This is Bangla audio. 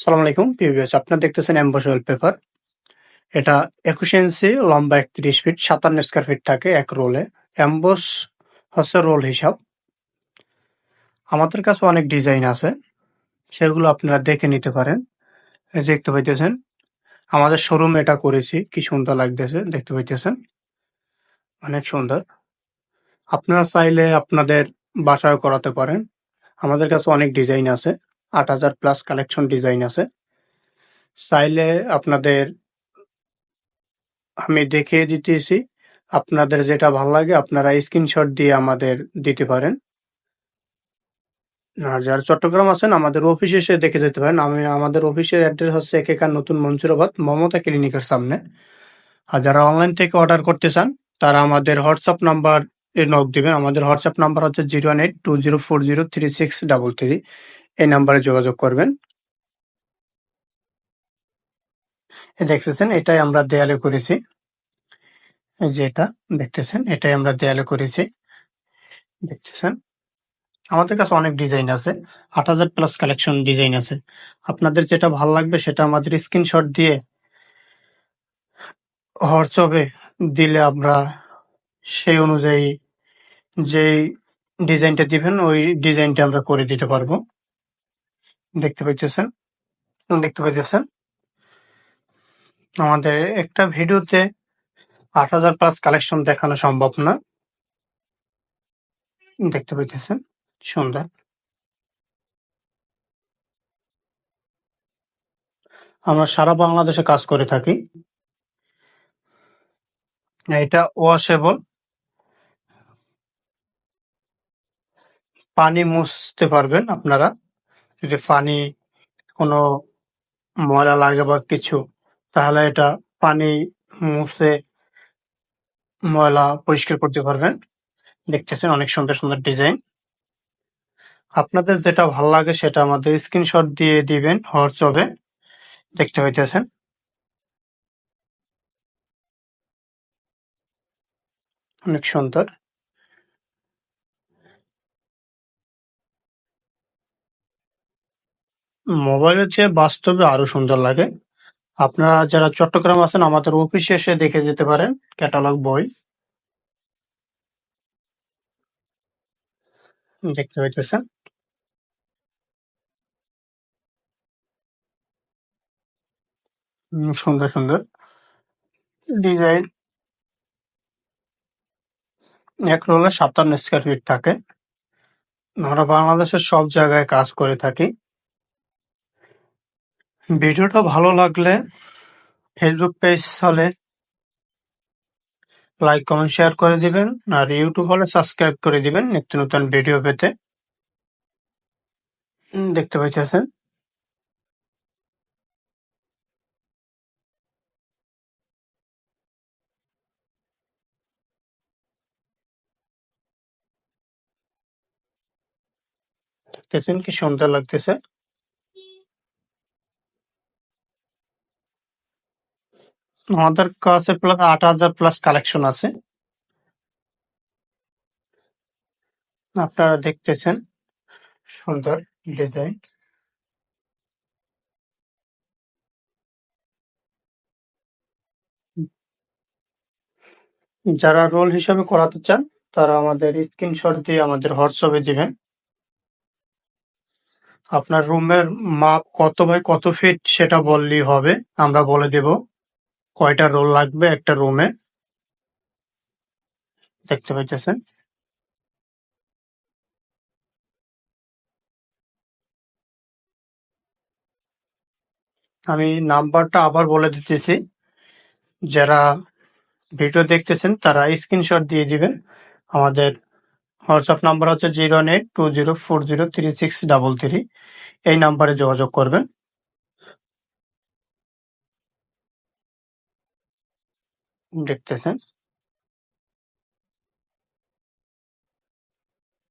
সালাম আলাইকুম পিভিএস আপনারা দেখতেছেন অ্যাম্বস পেপার এটা একুশ ইঞ্চি লম্বা একত্রিশ ফিট সাতান্ন স্কোয়ার ফিট থাকে এক রোলে অ্যাম্বস হচ্ছে রোল হিসাব। আমাদের কাছে অনেক ডিজাইন আছে। সেগুলো আপনারা দেখে নিতে পারেন। দেখতে পাইতেছেন, আমাদের শোরুম এটা করেছি। কি সুন্দর লাগতেছে, দেখতে পাইতেছেন? অনেক সুন্দর। আপনারা চাইলে আপনাদের বাসায় করাতে পারেন। আমাদের কাছে অনেক ডিজাইন আছে। আট হাজার প্লাস কালেকশন ডিজাইন আছে। চাইলে আপনাদের, আমি দেখিয়ে দিতেছি, আপনাদের যেটা ভালো লাগে আপনারা স্ক্রিনশট দিয়ে আমাদের দিতে পারেন। আর যারা চট্টগ্রাম আছেন, আমাদের অফিসে এসে দেখে যেতে পারেন। আমি, আমাদের অফিসের অ্যাড্রেস হচ্ছে একেকার নতুন মঞ্জুরাবাদ মমতা ক্লিনিকের সামনে। আর যারা অনলাইন থেকে অর্ডার করতে চান, তারা আমাদের হোয়াটসঅ্যাপ নাম্বার নক দিবেন। আমাদের হোয়াটসঅ্যাপ নাম্বার হচ্ছে zero one eight two zero four zero three six double three এই নাম্বারে যোগাযোগ করবেন। দেখতেছেন, এটাই আমরা দেয়ালে করেছি। এই যে এটা, দেখতেছেন, এটাই আমরা দেয়ালে করেছি। দেখতেছেন, আমাদের কাছে অনেক ডিজাইন আছে, আট হাজার প্লাস কালেকশন ডিজাইন আছে। আপনাদের যেটা ভালো লাগবে সেটা আমাদের স্ক্রিনশট দিয়ে হোয়াটসঅ্যাপে দিলে আমরা সেই অনুযায়ী যেই ডিজাইনটা দিবেন, ওই ডিজাইনটা আমরা করে দিতে পারব। দেখতে পাইতেছেন? দেখতে পাইতেছেন? আমাদের একটা ভিডিওতে আট হাজার প্লাস কালেকশন দেখানো সম্ভব না। দেখতে পাইতেছেন? সুন্দর। আমরা সারা বাংলাদেশে কাজ করে থাকি। এটা ওয়াশেবল পানি মুছতে পারবেন আপনারা। যদি পানি কোনো ময়লা লাগে বা কিছু, তাহলে এটা পানি মুছে ময়লা পরিষ্কার করতে পারবেন। দেখতেছেন অনেক সুন্দর সুন্দর ডিজাইন। আপনাদের যেটা ভালো লাগে সেটা আমাদের স্ক্রিনশট দিয়ে দিবেন হোয়াটসঅ্যাপে। দেখতে হইতেছেন অনেক সুন্দর। মোবাইলের চেয়ে বাস্তবে আরও সুন্দর লাগে। আপনারা যারা চট্টগ্রাম আছেন, আমাদের অফিসে এসে দেখে যেতে পারেন ক্যাটালগ বই। দেখতে পাইতেছেন। সুন্দর সুন্দর ডিজাইন। এক রোলে সাতান্ন স্কোয়ার ফিট থাকে। আমরা বাংলাদেশের সব জায়গায় কাজ করে থাকি। ভিডিওটা ভালো লাগলে ফেসবুক পেজ হলে লাইক কমেন্ট শেয়ার করে দিবেন আর ইউটিউব হলে সাবস্ক্রাইব করে দিবেন নিত্য নতুন ভিডিও পেতে। দেখতে পাইতেছেন? দেখতেছেন কি সুন্দর লাগতেছে? আমাদের কাছে প্লাস আট হাজার প্লাস কালেকশন আছে। আপনারা দেখতেছেন সুন্দর ডিজাইন। যারা রোল হিসাবে করাতে চান, তারা আমাদের স্ক্রিনশট দিয়ে আমাদের হোয়াটসঅ্যাপে দিবেন। আপনার রুমের মাপ কত বাই কত ফিট সেটা বললেই হবে, আমরা বলে দেব। কয়টা রোল লাগবে একটা রুমে দেখতে পাইতেছেন? আমি নাম্বারটা আবার বলে দিতেছি। যারা ভিডিও দেখতেছেন, তারা স্ক্রিনশট দিয়ে দিবেন। আমাদের হোয়াটসঅ্যাপ নাম্বার হচ্ছে zero eight two zero four zero three six double three এই নাম্বারে যোগাযোগ করবেন। দেখতেছেন